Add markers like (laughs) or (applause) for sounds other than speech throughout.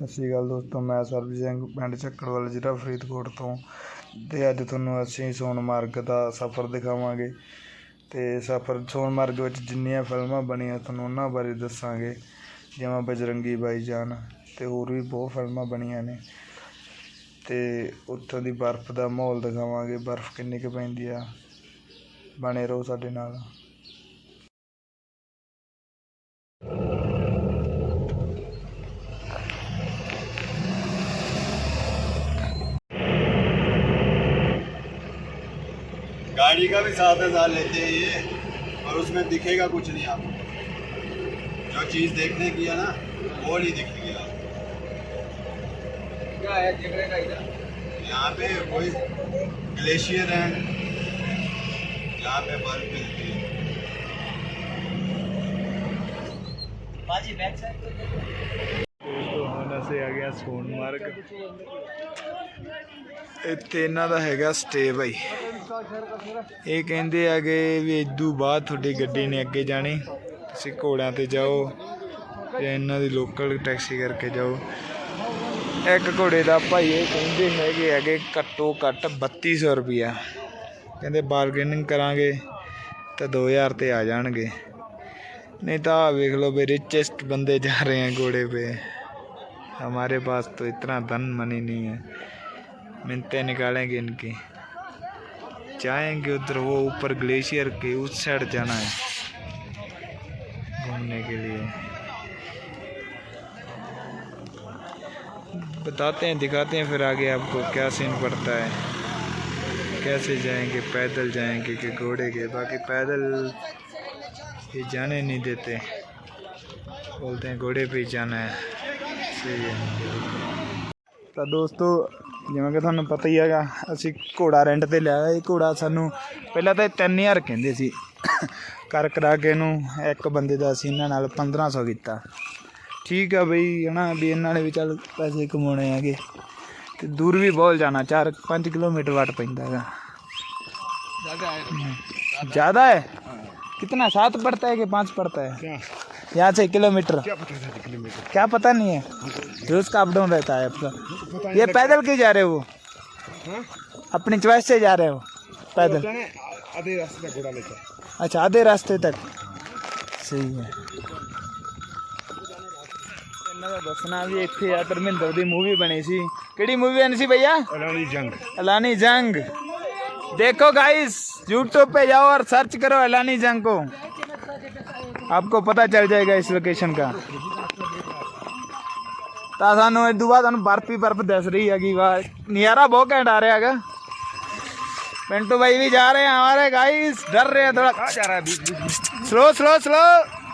ਸਤਿ ਸ਼੍ਰੀ ਅਕਾਲ ਦੋਸਤੋ, ਮੈਂ ਸਰਬਜੀਤ ਸਿੰਘ, ਪਿੰਡ ਚੱਕੜਵਾਲ, ਜ਼ਿਲ੍ਹਾ ਫਰੀਦਕੋਟ ਤੋਂ ਤੇ ਅੱਜ ਤੁਹਾਨੂੰ ਅਸੀਂ ਸੋਨਮਾਰਗ ਦਾ ਸਫ਼ਰ ਦਿਖਾਵਾਂਗੇ ਤੇ ਸਫ਼ਰ ਸੋਨਮਾਰਗ ਵਿੱਚ ਜਿੰਨੀਆਂ ਫਿਲਮਾਂ ਬਣੀਆਂ ਤੁਹਾਨੂੰ ਉਹਨਾਂ ਬਾਰੇ ਦੱਸਾਂਗੇ, ਜਿਵੇਂ ਬਜਰੰਗੀ ਬਾਈਜਾਨ ਤੇ ਹੋਰ ਵੀ ਬਹੁਤ ਫਿਲਮਾਂ ਬਣੀਆਂ ਨੇ ਤੇ ਉੱਥੋਂ ਦੀ ਬਰਫ਼ ਦਾ ਮਾਹੌਲ ਦਿਖਾਵਾਂਗੇ, ਬਰਫ਼ ਕਿੰਨੀ ਕੁ ਪੈਂਦੀ ਆ, ਬਣੇ ਰਹੋ ਸਾਡੇ ਨਾਲ। गाड़ी का भी सात हज़ार लेते हैं ये और उसमें दिखेगा कुछ नहीं आपको। जो चीज़ देखने की है ना वो नहीं दिखेगी आपको। यहाँ पे कोई ग्लेशियर है यहाँ पे बर्फ़ मिलती है। बाजी बैक साइड तो से आ गया सोनमार्ग ਇੱਥੇ ਇਹਨਾਂ ਦਾ ਹੈਗਾ ਸਟੇ ਭਾਈ ਇਹ ਕਹਿੰਦੇ ਆਗੇ ਵੀ ਇਦੋਂ ਬਾਅਦ ਤੁਹਾਡੀ ਗੱਡੀ ਨੇ ਅੱਗੇ ਜਾਣੀ ਤੁਸੀਂ ਘੋੜਿਆਂ ਤੇ ਜਾਓ ਜਾਂ ਇਹਨਾਂ ਦੀ ਲੋਕਲ ਟੈਕਸੀ ਕਰਕੇ ਜਾਓ ਇੱਕ ਘੋੜੇ ਦਾ ਭਾਈ ਇਹ ਕਹਿੰਦੇ ਹੈਗੇ ਹੈਗੇ ਘੱਟੋ ਘੱਟ 3200 ਰੁਪਿਆ ਕਹਿੰਦੇ ਬਾਰਗੇਨਿੰਗ ਕਰਾਂਗੇ ਤਾਂ 2000 ਤੇ ਆ ਜਾਣਗੇ नहीं तो आप देख लो भाई रिचेस्ट बंदे जा रहे हैं घोड़े पे हमारे पास तो इतना धन मनी नहीं है मिनते निकालेंगे इनकी। जाएँगे उधर, वो ऊपर ग्लेशियर के उस साइड जाना है घूमने के लिए। बताते हैं, दिखाते हैं फिर आगे आपको क्या सीन पड़ता है। कैसे जाएँगे, पैदल जाएँगे कि घोड़े के, बाकी पैदल ये जाने नहीं देते। बोलते हैं घोड़े पे जाना है। सही है। तो दोस्तों ਜਿਵੇਂ ਕਿ ਤੁਹਾਨੂੰ ਪਤਾ ਹੀ ਹੈਗਾ ਅਸੀਂ ਘੋੜਾ ਰੈਂਟ ਤੇ ਲਿਆ ਇਹ ਘੋੜਾ ਸਾਨੂੰ ਪਹਿਲਾਂ ਤਾਂ ਇਹ 3000 ਕਹਿੰਦੇ ਸੀ ਕਰ ਕਰਾ ਕੇ ਇਹਨੂੰ ਇੱਕ ਬੰਦੇ ਦਾ ਅਸੀਂ ਇਹਨਾਂ ਨਾਲ 1500 ਕੀਤਾ ਠੀਕ ਆ ਬਈ ਹਨਾ ਵੀ ਇਹਨਾਂ ਨੇ ਵੀ ਚੱਲ ਪੈਸੇ ਕਮਾਉਣੇ ਹੈਗੇ ਤੇ ਦੂਰ ਵੀ ਬਹੁਤ ਜਾਣਾ 4-5 ਕਿਲੋਮੀਟਰ ਵਾਟ ਪੈਂਦਾ ਹੈਗਾ ज्यादा है ज़्यादा है कितना सात पड़ता है कि पाँच पड़ता है यहाँ से किलोमीटर क्या पता था किलोमीटर क्या पता नहीं है रोज का अप डाउन रहता है आपका ये पैदल क्यों जा रहे हो हाँ? अपनी चॉइस से जा रहे हो पैदल आधे रास्ते तक घोड़ा लेकर अच्छा आधे रास्ते तक ਸਹੀ ਹੈ ਇਹਨਾਂ ਦਾ ਦੱਸਣਾ ਵੀ ਇੱਥੇ ਆ ਧਰਮਿੰਦਰ ਦੀ ਮੂਵੀ ਬਣੀ ਸੀ ਕਿਹੜੀ ਮੂਵੀ ਬਣੀ ਸੀ ਭਈਆ अलानी जंग अलानी जंग देखो गाइस यूट्यूब पे जाओ और सर्च करो अलानी जंग को आपको ਪਤਾ ਚੱਲ ਜਾਏਗਾ ਇਸ ਲੋਕੇਸ਼ਨ ਦਾ ਤਾਂ ਸਾਨੂੰ ਇਹ ਦੁਬਾਰਾ ਤੁਹਾਨੂੰ ਬਰਫ ਹੀ ਬਰਫ ਦਿਸ ਰਹੀ ਹੈਗੀ ਵਾ ਨਜ਼ਾਰਾ ਬਹੁਤ ਘੈਂਟ ਆ ਰਿਹਾ ਹੈਗਾ पिंटू भाई भी जा रहे हैं हमारे गाइस डर रहे हैं थोड़ा। Slow slow slow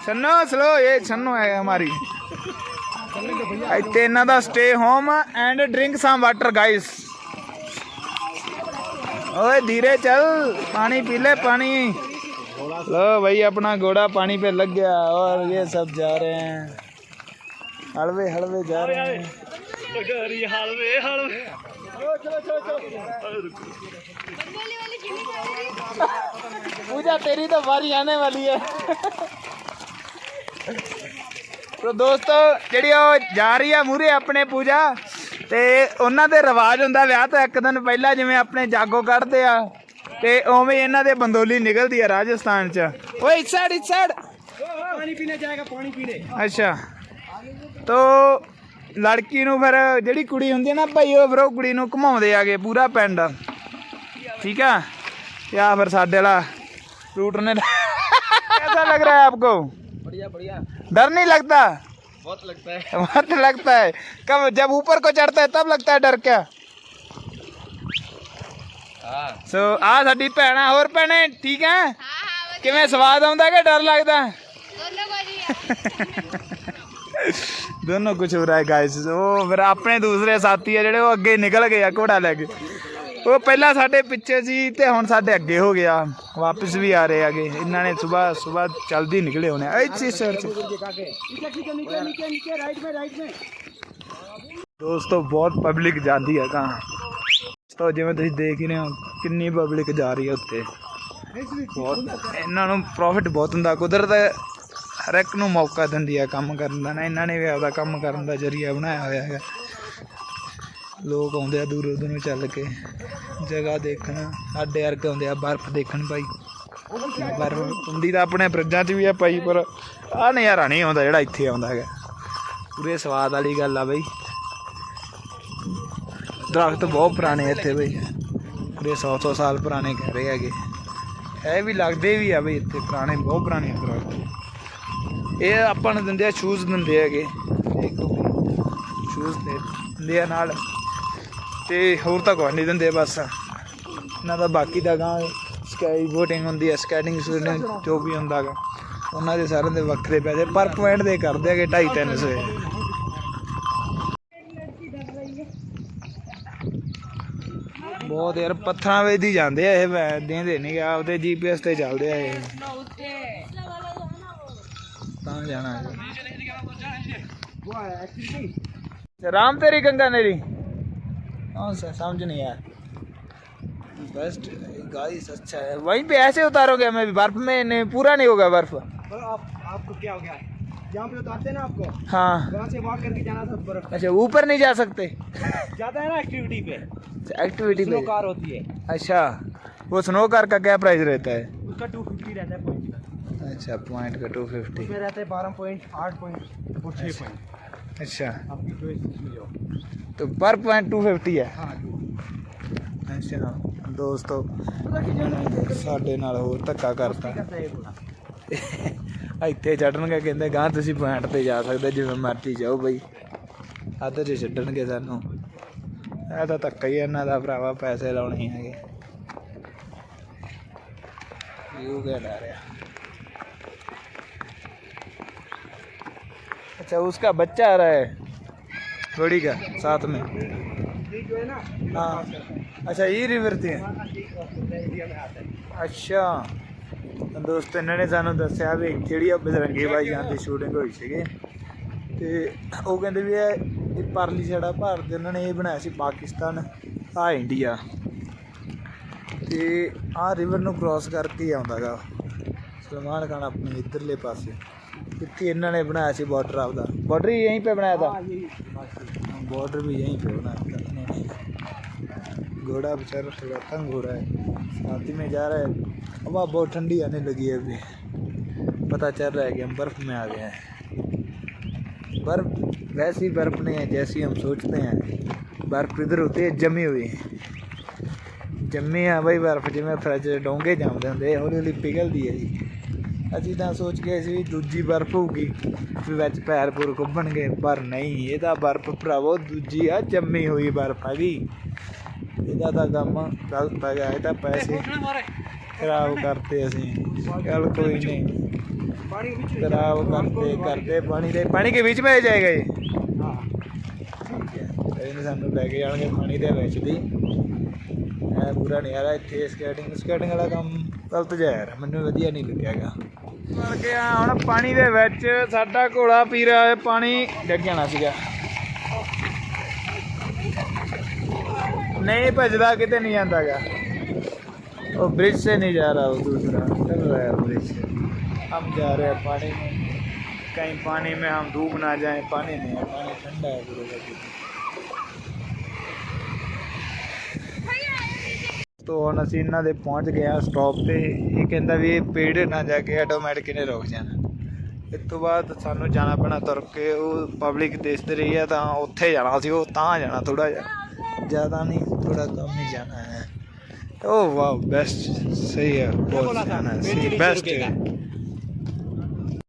Channo slow ये छन्नो है हमारी। ਇੱਥੇ ਇਹਨਾਂ ਦਾ stay home and drink some water guys ਓਏ ਧੀਰੇ ਚੱਲ ਪਾਣੀ ਪੀ ਲੈ ਪਾਣੀ लो भाई अपना घोड़ा पानी पे लग गया और ये सब जा रहे हैं हलवे हलवे जा रहे हैं पूजा तेरी तो बारी आने वाली है ਤੋ ਦੋਸਤੋ ਜਿਹੜੀ ਉਹ ਜਾ ਰਹੀ ਆ ਮੂਰੇ ਆਪਣੇ ਪੂਜਾ ਤੇ ਉਹਨਾਂ ਦੇ ਰਿਵਾਜ ਹੁੰਦਾ ਵਿਆਹ ਤੋਂ ਇੱਕ ਦਿਨ ਪਹਿਲਾਂ ਜਿਵੇਂ ਆਪਣੇ ਜਾਗੋ ਕੱਢਦੇ ਆ ਤੇ ਉਵੇਂ ਇਹਨਾਂ ਦੇ ਬੰਦੋਲੀ ਨਿਕਲਦੀ ਆ ਰਾਜਸਥਾਨ ਚ ਓਏ ਇਸ ਸਾਈਡ ਇਸ ਸਾਈਡ पानी पीने जाएगा पानी पीने ਅੱਛਾ ਤੋ ਲੜਕੀ ਨੂੰ ਫਿਰ ਜਿਹੜੀ ਕੁੜੀ ਹੁੰਦੀ ਹੈ ਨਾ ਭਾਈ ਉਹ ਫਿਰ ਉਹ ਕੁੜੀ ਨੂੰ ਘੁਮਾਉਂਦੇ ਆਗੇ ਪੂਰਾ ਪਿੰਡ ਠੀਕ ਆ ਯਾ ਫਿਰ ਸਾਡੇ ਵਾਲਾ रूट ने कैसा लग रहा है आपको बढ़िया बढ़िया डर नहीं लगता बहुत लगता है बहुत लगता है कब जब ऊपर को चढ़ता है तब लगता है डर क्या हाँ ਸੋ ਆ ਸਾਡੀ ਭੈਣਾ ਹੋਰ ਭੈਣੇ ਠੀਕ ਹੈ ਕਿਵੇਂ ਸਵਾਦ ਆਉਂਦਾ ਕਿ ਡਰ ਲੱਗਦਾ? ਦੋਨੋਂ ਕੁਝ ਹੋ (laughs) ਰਿਹਾ ਹੈ ਗਾਇਸ ਉਹ ਫਿਰ ਆਪਣੇ ਦੂਸਰੇ ਸਾਥੀ ਆ ਜਿਹੜੇ ਉਹ ਅੱਗੇ ਨਿਕਲ ਗਏ ਆ ਘੋੜਾ ਲੈ ਕੇ। ਉਹ ਪਹਿਲਾਂ ਸਾਡੇ ਪਿੱਛੇ ਸੀ ਤੇ ਹੁਣ ਸਾਡੇ ਅੱਗੇ ਹੋ ਗਿਆ। ਵਾਪਸ ਵੀ ਆ ਰਹੇ ਆਗੇ ਇਹਨਾਂ ਨੇ ਸਵੇਰ ਸਵੇਰ ਜਲਦੀ ਨਿਕਲੇ ਹੋਣੇ ਇੱਥੇ ਸਰ ਦੋਸਤੋ ਬਹੁਤ ਪਬਲਿਕ ਜਾਂਦੀ ਹੈ ਤਾਂ। ਤਾਂ ਜਿਵੇਂ ਤੁਸੀਂ ਦੇਖ ਹੀ ਰਹੇ ਹੋ, ਕਿੰਨੀ ਪਬਲਿਕ ਜਾ ਰਹੀ ਹੈ ਉੱਤੇ ਬਹੁਤ, ਇਹਨਾਂ ਨੂੰ ਪ੍ਰੋਫਿਟ ਬਹੁਤ ਹੁੰਦਾ। ਕੁਦਰਤ ਹਰ ਇੱਕ ਨੂੰ ਮੌਕਾ ਦਿੰਦੀ ਆ ਕੰਮ ਕਰਨ ਦਾ ਨਾ। ਇਹਨਾਂ ਨੇ ਵੀ ਆਪਦਾ ਕੰਮ ਕਰਨ ਦਾ ਜਰੀਆ ਬਣਾਇਆ ਹੋਇਆ ਹੈਗਾ। ਲੋਕ ਆਉਂਦੇ ਆ ਦੂਰੋਂ ਦੂਰੋਂ ਚੱਲ ਕੇ। ਜਗ੍ਹਾ ਦੇਖਣ, ਸਾਡੇ ਵਰਗੇ ਆਉਂਦੇ ਆ ਬਰਫ਼ ਦੇਖਣ ਭਾਈ ਬਰਫ਼ ਹੁੰਦੀ ਤਾਂ ਆਪਣੇ ਫਰਿੱਜਾਂ 'ਚ ਵੀ ਆ ਭਾਈ ਪਰ ਆ ਨਜ਼ਾਰਾ ਨਹੀਂ ਆਉਂਦਾ ਜਿਹੜਾ ਇੱਥੇ ਆਉਂਦਾ ਹੈਗਾ। ਪੂਰੇ ਸਵਾਦ ਵਾਲੀ ਗੱਲ ਆ ਬਈ। ਦਰਖਤ ਬਹੁਤ ਪੁਰਾਣੇ ਇੱਥੇ ਬਈ। ਪੂਰੇ 100 100 ਸਾਲ ਪੁਰਾਣੇ ਕਹਿ ਰਹੇ ਹੈਗੇ। ਇਹ ਵੀ ਲੱਗਦੇ ਵੀ ਆ ਬਈ ਇੱਥੇ ਪੁਰਾਣੇ, ਬਹੁਤ ਪੁਰਾਣੇ ਆ ਦਰਖਤ। ਇਹ ਆਪਾਂ ਨੂੰ ਦਿੰਦੇ ਆ ਸ਼ੂਜ਼ ਦਿੰਦੇ ਹੈਗੇ। ਦੇਖੋ ਸ਼ੂਜ਼ ਦੇ ਦਿੰਦੇ ਆ ਨਾਲ। ਤੇ ਹੋਰ ਤਾਂ ਕੋਈ ਨਹੀਂ ਦਿੰਦੇ ਬਸ। ਇਹਨਾਂ ਦਾ ਬਾਕੀ ਦਾ ਗਾਂ ਸਕਾਈ ਬੋਟਿੰਗ ਹੁੰਦੀ ਹੈ ਸਕੈਟਿੰਗ ਸੂਟਿੰਗ ਜੋ ਵੀ ਹੁੰਦਾ ਗਾ। ਉਹਨਾਂ ਦੇ ਸਾਰਿਆਂ ਦੇ ਵੱਖਰੇ ਪੈਸੇ। ਪਰ ਪੁਆਇੰਟ ਦੇ ਕਰਦੇ ਹੈਗੇ 2.5 300 ਬਹੁਤ ਯਾਰ ਪੱਥਰਾਂ ਵੇਚ ਦੀ ਜਾਂਦੇ ਆ ਇਹ ਵੈ- ਦੇਂਦੇ ਨਹੀਂ ਆ ਆਪਦੇ ਜੀਪੀਐਸ ਤੇ ਚੱਲਦੇ ਆ ਇਹ ਤਾਂ ਜਾਣਾ ਹੈ राम तेरी गंगा नेरी कौन सा समझ नहीं आया बेस्ट गाइस अच्छा है वहीं पे ऐसे उतारोगे हमें भी बर्फ में नहीं पूरा नहीं होगा बर्फ और आप आपको क्या हो गया जहाँ पे उतारते हैं ना आपको हाँ वहाँ से वॉक करके जाना था बर्फ अच्छा ऊपर नहीं जा सकते जाता है ना एक्टिविटी पे एक्टिविटी स्नो पे कार होती है अच्छा वो स्नो कार का क्या प्राइस रहता है उसका टू फिफ्टी रहता है पॉइंट अच्छा पॉइंट का टू फिफ्टी उसमें रहता है बारह पॉइंट आठ पॉइंट और छः पॉइंट अच्छा आपकी चॉइस इसमें जाओ तो पर पॉइंट टू फिफ्टी है हाँ ਅੱਛਾ ਦੋਸਤੋ ਸਾਡੇ ਨਾਲ ਹੋਰ ਧੱਕਾ ਕਰਤਾ करता है थोड़ा (laughs) ਇੱਥੇ ਛੱਡਣਗੇ ਕਹਿੰਦੇ ਗਾਂ ਤੁਸੀਂ ਪੁਆਇੰਟ ਤੇ ਜਾ ਸਕਦੇ ਜਿਵੇਂ ਮਰਜ਼ੀ ਜਾਓ ਬਈ ਅੱਧ 'ਚ ਛੱਡਣਗੇ ਸਾਨੂੰ ਇਹ ਤਾਂ ਧੱਕਾ ਹੀ ਹੈ ਇਹਨਾਂ ਦਾ ਭਰਾਵਾ ਪੈਸੇ ਲਾਉਣੇ ਹੀ ਹੈਗੇ ਯੂ ਕਿਆ ਡਰ ਰਿਹਾ अच्छा उसका बच्चा आ रहा है थोड़ी का साथ में ये जो है ना हाँ अच्छा ये रिवर थी इंडिया में आता है ਅੱਛਾ ਤਾਂ ਦੋਸਤ ਇਹਨਾਂ ਨੇ ਸਾਨੂੰ ਦੱਸਿਆ ਵੀ ਜਿਹੜੀ ਆ ਬਜ਼ਰੰਗੀ ਬਾਈ ਜਾਨ ਦੀ ਸ਼ੂਟਿੰਗ ਹੋਈ ਸੀਗੀ ਤੇ ਉਹ ਕਹਿੰਦੇ ਵੀ ਇਹ ਪਰਲੀ ਸਾਡਾ ਭਾਰਤ ਦੇ ਇਹਨਾਂ ਨੇ ਇਹ ਬਣਾਇਆ ਸੀ ਪਾਕਿਸਤਾਨ ਆ ਇੰਡੀਆ ਤੇ ਆ ਰਿਵਰ ਨੂੰ ਕ੍ਰਾਸ ਕਰਕੇ ਆਉਂਦਾਗਾ ਸਲਮਾਨ ਖਾਨ ਆਪਣੇ ਇੱਧਰਲੇ ਪਾਸੇ ਇੱਥੇ ਇਹਨਾਂ ਨੇ ਬਣਾਇਆ ਸੀ ਬਾਰਡਰ ਆਪਦਾ। ਬਾਰਡਰ ਹੀ ਯਹੀਂ ਪੇ ਬਣਾਇਆ ਤਾਂ? ਬਾਰਡਰ ਵੀ ਯਹੀਂ ਪੇ ਬਣਾਇਆ घोड़ा बेचारा थोड़ा तंग हो रहा है साथ ही में जा रहा है हवा बहुत ठंडी आने लगी है अभी पता चल रहा है कि हम बर्फ़ में आ गए हैं बर्फ़ वैसी बर्फ़ नहीं है जैसी हम सोचते हैं बर्फ़ इधर होती है जमी हुई ਜੰਮੀ ਆ ਬਈ ਬਰਫ਼ ਜਿਵੇਂ ਫਰਿੱਜ ਦੇ ਡੋਂਗੇ ਜੰਮਦੇ ਹੁੰਦੇ ਹੌਲੀ ਹੌਲੀ ਪਿਘਲਦੀ ਹੈ ਜੀ ਅਸੀਂ ਤਾਂ ਸੋਚ ਕੇ ਸੀ ਵੀ ਦੂਜੀ ਬਰਫ਼ ਹੋਊਗੀ ਵੀ ਵਿੱਚ ਪੈਰ ਪੂਰ ਕੁੱਬਣਗੇ ਪਰ ਨਹੀਂ ਇਹ ਤਾਂ ਬਰਫ਼ ਭਰਾਵੋ ਦੂਜੀ ਆ ਜੰਮੀ ਹੋਈ ਬਰਫ਼ ਹੈਗੀ ਇਹਦਾ ਤਾਂ ਕੰਮ ਗਲਤ ਹੈਗਾ ਇਹ ਤਾਂ ਪੈਸੇ ਖਰਾਬ ਕਰਤੇ ਅਸੀਂ ਚੱਲ ਕੋਈ ਨਹੀਂ पानी के बीच में खराब करते करते ਪਾਣੀ ਦੇ ਪਾਣੀ ਕੇ ਵਿੱਚ में ਜਾਏਗਾ ਇਹ हाँ ਠੀਕ ਹੈ ਇਹਨੇ ਸਾਨੂੰ ਲੈ ਕੇ ਜਾਣਗੇ ਪਾਣੀ ਦੇ ਵਿੱਚ ਦੀ ਐ ਪੂਰਾ ਨਜ਼ਾਰਾ ਇੱਥੇ ਸਕੇਟਿੰਗ ਸਕੇਟਿੰਗ ਵਾਲਾ ਕੰਮ ਗਲਤ ਜਿਹਾ ਯਾਰ ਮੈਨੂੰ ਵਧੀਆ ਨਹੀਂ ਲੱਗਿਆਗਾ ਮਰ ਗਿਆ ਹੁਣ ਪਾਣੀ ਦੇ ਵਿੱਚ ਸਾਡਾ ਘੋੜਾ ਪੀ ਰਿਹਾ ਹੈ ਪਾਣੀ ਡਿੱਗ ਜਾਣਾ ਸੀਗਾ ਨਹੀਂ ਭਜਦਾ ਕਿਤੇ ਨਹੀਂ ਜਾਂਦਾਗਾ वो ब्रिज से नहीं जा रहा वो दूसरा चल रहा है ब्रिज से हम जा रहे हैं पानी में कहीं पानी में हम डूब ना जाएं पानी नहीं है पानी ठंडा है पूरे का पूरा। तो ਹੁਣ ਅਸੀਂ ਇਹਨਾਂ ਦੇ ਪਹੁੰਚ ਗਏ ਆ ਸਟਾਪ ਤੇ ਇਹ ਕਹਿੰਦਾ ਵੀ ਇਹ ਪੇੜ ਨਾ ਜਾ ਕੇ ਆਟੋਮੈਟਿਕ ਨੇ ਰੁਕ ਜਾਣਾ ਇਸ ਤੋਂ ਬਾਅਦ ਸਾਨੂੰ ਜਾਣਾ ਪੈਣਾ ਤੁਰ ਕੇ ਉਹ ਪਬਲਿਕ ਦੇਖਦੇ ਰਹੀ ਹੈ ਤਾਂ ਉੱਥੇ ਜਾਣਾ ਸੀ ਉਹ ਤਾਂ ਜਾਣਾ ਥੋੜਾ ਜਿਹਾ ज़्यादा नहीं थोड़ा कम ही जाना है ओ वाह बेस्ट सही है बहुत जाना है सही बेस्ट है